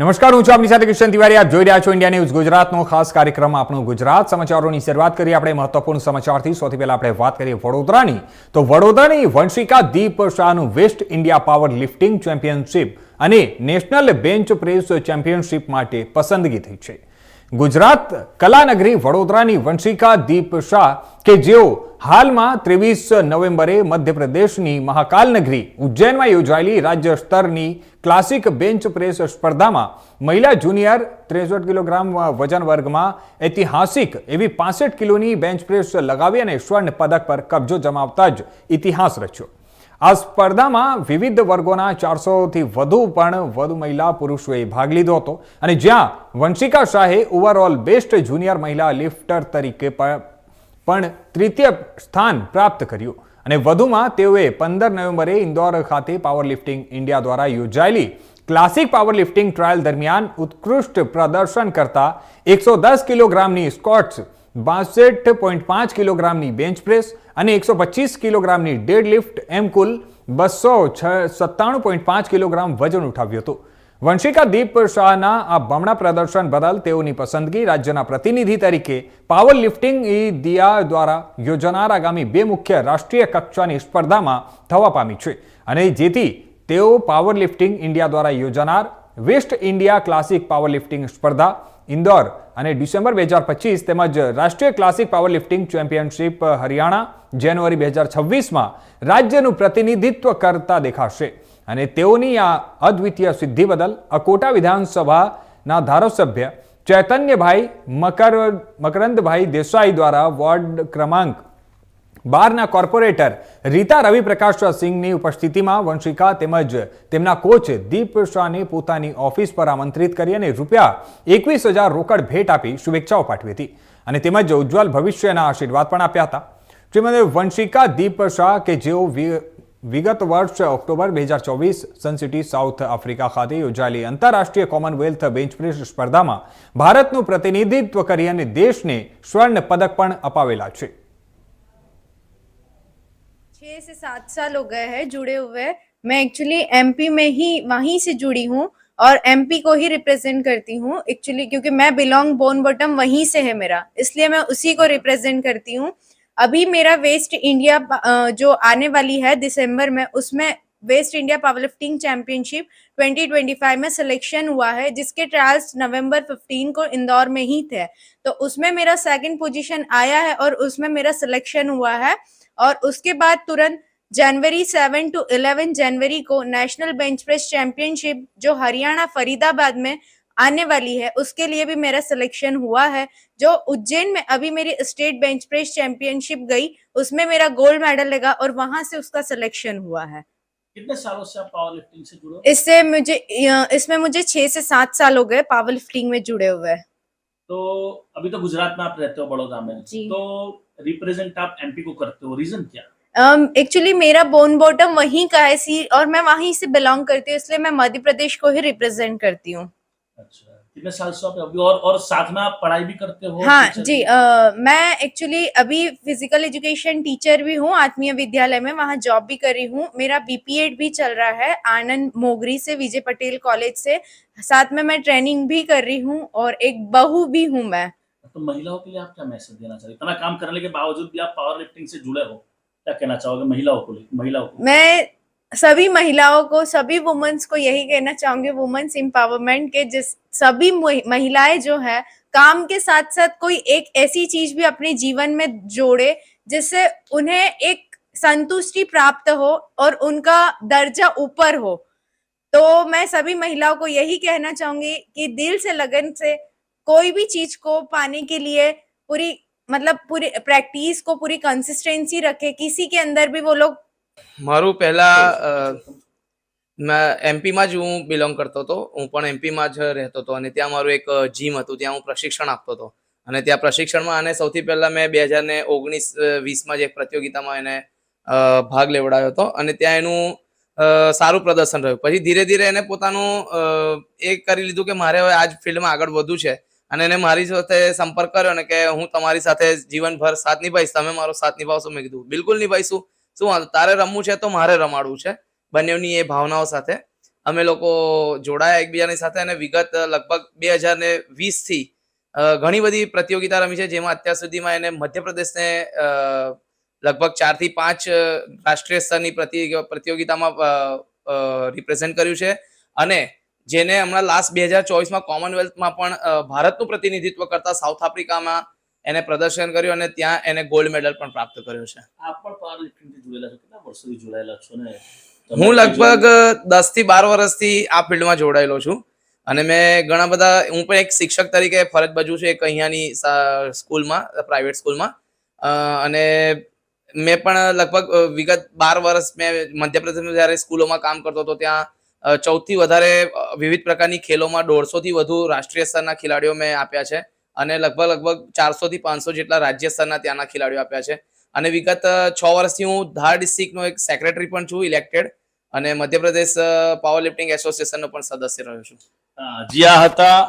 નમસ્કાર, હું છું આપની સાથે કિશન તિવારી. આપ જોઈ રહ્યા છો ઇન્ડિયા ન્યૂઝ ગુજરાતનો ખાસ કાર્યક્રમ આપણો ગુજરાત. સમાચારોની શરૂઆત કરીએ આપણે મહત્વપૂર્ણ સમાચારથી. સૌથી પહેલા આપણે વાત કરીએ વડોદરાની. તો વડોદરાની Vanshika Deep શાહનું west India power lifting championship અને નેશનલ બેન્ચ પ્રેસ ચેમ્પિયનશિપ માટે પસંદગી થઈ છે. ગુજરાત કલાનગરી વડોદરાની વંશિકા દીપ શાહ કે જેઓ હાલમાં ત્રેવીસ નવેમ્બરે મધ્યપ્રદેશની મહાકાલ નગરી ઉજ્જૈનમાં યોજાયેલી રાજ્ય સ્તરની ક્લાસિક બેન્ચ પ્રેસ સ્પર્ધામાં મહિલા જુનિયર ત્રેસઠ કિલોગ્રામ વજન વર્ગમાં ઐતિહાસિક એવી પાસઠ કિલોની બેન્ચ પ્રેસ લગાવી અને સ્વર્ણ પદક પર કબજો જમાવતા જ ઇતિહાસ રચ્યો. આ સ્પર્ધામાં વિવિધ વર્ગોના ચારસોથી વધુ પણ વધુ મહિલા પુરુષોએ ભાગ લીધો હતો અને જ્યાં વંશિકા શાહે ઓવરઓલ બેસ્ટ જુનિયર મહિલા લિફ્ટર તરીકે પ- પણ તૃતીય સ્થાન પ્રાપ્ત કર્યું. અને વધુમાં તેઓએ પંદર નવેમ્બરે ઇન્દોર ખાતે પાવર લિફ્ટિંગ ઇન્ડિયા દ્વારા યોજાયેલી ક્લાસિક પાવર લિફ્ટિંગ ટ્રાયલ દરમિયાન ઉત્કૃષ્ટ પ્રદર્શન કરતા એકસો દસ કિલોગ્રામની સ્કોટ્સ, બાસઠ પોઈન્ટ પાંચ કિલોગ્રામની બેન્ચ પ્રેસ અને એકસો પચીસ કિલોગ્રામની ડેડ લિફ્ટ એમ કુલ બસો સત્તાણું પોઈન્ટ પાંચ કિલોગ્રામ વજન ઉઠાવ્યું હતું. વંશિકા દીપ શાહના આ બમણા પ્રદર્શન બદલ તેઓની પસંદગી રાજ્યના પ્રતિનિધિ તરીકે પાવર લિફ્ટિંગ ઈ દિયા દ્વારા યોજાનાર આગામી બે મુખ્ય રાષ્ટ્રીય કક્ષાની સ્પર્ધામાં થવા પામી છે. અને જેથી તેઓ પાવર લિફ્ટિંગ ઇન્ડિયા દ્વારા યોજાનાર west India classic power lifting સ્પર્ધા ઇન્દોર અને ડિસેમ્બર બે હજાર પચીસ તેમજ રાષ્ટ્રીય classic power lifting championship Haryana January બે હજાર છવ્વીસમાં રાજ્યનું પ્રતિનિધિત્વ કરતા દેખાશે. અને તેઓની આ અદ્વિતીય સિદ્ધિ બદલ અકોટા વિધાનસભાના ધારાસભ્ય ચૈતન્યભાઈ મકર મકરંદભાઈ દેસાઈ દ્વારા વોર્ડ ક્રમાંક બારના કોર્પોરેટર રીતા રવિપ્રકાશ સિંહની ઉપસ્થિતિમાં વંશિકા તેમજ તેમના કોચ દીપ શાહને પોતાની ઓફિસ પર આમંત્રિત કરી અને રૂપિયા એકવીસ હજાર રોકડ ભેટ આપી શુભેચ્છાઓ પાઠવી હતી. અને તેમજ ઉજ્જવલ ભવિષ્યના આશીર્વાદ પણ આપ્યા હતા. શ્રીમતી વંશિકા, દીપ શાહ કે જેઓ વિગત વર્ષ ઓક્ટોબર બે હજાર ચોવીસ સન સિટી સાઉથ આફ્રિકા ખાતે યોજાયેલી આંતરરાષ્ટ્રીય કોમનવેલ્થ બેન્ચ પ્રેસ સ્પર્ધામાં ભારતનું પ્રતિનિધિત્વ કરી અને દેશને સ્વર્ણ પદક પણ અપાવેલા છે. छह से सात साल हो गए हैं जुड़े हुए। मैं एक्चुअली एमपी में ही, वहीं से जुड़ी हूँ और एमपी को ही रिप्रेजेंट करती हूँ एक्चुअली क्योंकि मैं बिलोंग बोन बॉटम वहीं से है मेरा। इसलिए मैं उसी को रिप्रेजेंट करती हूँ। अभी मेरा वेस्ट इंडिया जो आने वाली है दिसंबर में, उसमें west India power lifting championship 2025 में सिलेक्शन हुआ है, जिसके ट्रायल्स नवंबर 15 को इंदौर में ही थे। तो उसमें मेरा सेकंड पोजीशन आया है और उसमें मेरा सिलेक्शन हुआ है। और उसके बाद तुरंत जनवरी सेवन टू 11 जनवरी को नेशनल बेंच प्रेस चैंपियनशिप जो हरियाणा फरीदाबाद में आने वाली है उसके लिए भी मेरा सिलेक्शन हुआ है जो उज्जैन में अभी मेरी स्टेट बेंच प्रेस चैंपियनशिप गई उसमें मेरा गोल्ड मेडल लगा और वहाँ से उसका सिलेक्शन हुआ है। कितने सालों से आप पावर लिफ्टिंग से जुड़े इससे मुझे इसमें मुझे छह से सात साल हो गए पावर लिफ्टिंग में जुड़े हुए। तो अभी तो गुजरात में आप रहते हो बड़ौदा में। तो रिप्रेजेंट आप एमपी को करते हो? रीजन क्या? एक्चुअली मेरा बोन बॉटम वहीं का है सी और मैं वहीं से बिलोंग करती हूँ इसलिए मैं मध्य प्रदेश को ही रिप्रेजेंट करती हूँ। अच्छा कितने साल से आप अभी और और साथ में आप पढ़ाई भी करते हो? हाँ जी? अ, मैं एक्चुअली अभी फ़िज़िकल एजुकेशन टीचर भी हूँ आत्मीय विद्यालय में वहाँ जॉब भी कर रही हूँ। मेरा बीपीएड भी चल रहा है आनंद मोगरी से विजय पटेल कॉलेज से। साथ में मैं ट्रेनिंग भी कर रही हूँ और एक बहू भी हूँ मैं। तो महिलाओं के लिए आप क्या मैसेज देना चाहते हो इतना काम करने के बावजूद भी आप पावर लिफ्टिंग से जुड़े हो। क्या कहना चाहोगे महिलाओं को महिलाओं को? मैं सभी महिलाओं को, सभी वुमेन्स को यही कहना चाहूँगी वुमेन्स एम्पावरमेंट के जिस सभी महिलाएँ जो है, काम के साथ साथ कोई एक ऐसी चीज़ भी अपने जीवन में जोड़े, जिससे उन्हें एक संतुष्टि प्राप्त हो और उनका दर्जा ऊपर हो। तो मैं सभी महिलाओं को यही कहना चाहूँगी कि दिल से लगन से कोई भी चीज को पाने के लिए पूरी मतलब पूरी प्रैक्टिस को पूरी कंसिस्टेंसी रखे किसी के अंदर भी वो लोग મારું પહેલા અ, મેં એમપીમાં જ હું બિલોંગ કરતો હતો હું પણ એમપીમાં જ રહેતો હતો અને ત્યાં મારું એક જીમ હતું ત્યાં હું પ્રશિક્ષણ આપતો હતો અને ત્યાં પ્રશિક્ષણમાં અને સૌથી પહેલા મેં બે હજાર ને ઓગણીસ વીસમાં જ એક પ્રતિયોગિતામાં એને અ, ભાગ લેવડાવ્યો હતો અને ત્યાં એનું અ, સારું પ્રદર્શન રહ્યું પછી ધીરે ધીરે એને પોતાનું અ, એ કરી લીધું કે મારે હવે આ જ ફિલ્ડમાં આગળ વધવું છે અને એને મારી સાથે સંપર્ક કર્યો ને કે હું તમારી સાથે જીવનભર સાથ નિભાઈશ તમે મારો સાથ નિભાવશો, મેં કીધું, બિલકુલ નિભાઈશું શું વાંધો? તારે રમવું છે તો મારે રમાડવું છે બંનેની એ ભાવનાઓ સાથે. અમે લોકો જોડાયા એકબીજાની સાથે અને વિગત લગભગ બે હજાર ને વીસથી ઘણી બધી પ્રતિયોગિતા રમી છે, જેમાં અત્યાર સુધીમાં એને મધ્યપ્રદેશને લગભગ ચારથી પાંચ રાષ્ટ્રીય સ્તરની પ્રતિ- પ્રતિયોગિતામાં રિપ્રેઝેન્ટ કર્યું છે. અને જેને હમણાં લાસ્ટ બે હજાર ચોવીસમાં કોમનવેલ્થમાં પણ ભારતનું પ્રતિનિધિત્વ કરતા સાઉથ આફ્રિકામાં એને પ્રદર્શન કર્યું અને ત્યાં એને ગોલ્ડ મેડલ પણ પ્રાપ્ત કર્યો છે. આપ પણ પાવર જોડાયેલા છો? કેટલા વર્ષોથી જોડાયેલા છો ને? હું લગભગ દસથી બાર વર્ષથી આ ફિલ્ડમાં જોડાયેલો છું. અને મેં ઘણા બધા હું પણ એક શિક્ષક તરીકે ફરજ બજુ છું એક અહીંયાની સ્કૂલમાં પ્રાઇવેટ સ્કૂલમાં. અને મેં પણ લગભગ વિગત બાર વર્ષ મેં મધ્યપ્રદેશમાં જ્યારે સ્કૂલોમાં કામ કરતો હતો ત્યાં ચૌદથી વધારે વિવિધ પ્રકારની ખેલોમાં દોઢસોથી વધુ રાષ્ટ્રીય સ્તરના ખેલાડીઓ મેં આપ્યા છે અને લગભગ લગભગ ચારસોથી પાંચસો જેટલા રાજ્ય સ્તરના ત્યાંના ખેલાડીઓ આપ્યા છે. અને વિગત છ વર્ષથી હું ધાર ડિસ્ટ્રિક્ટનો એક સેક્રેટરી પણ છું, ઇલેક્ટેડ, અને મધ્યપ્રદેશ પાવર લિફ્ટિંગ એસોસિએશનનો પણ સદસ્ય રહ્યો છું. જ્યાં હતા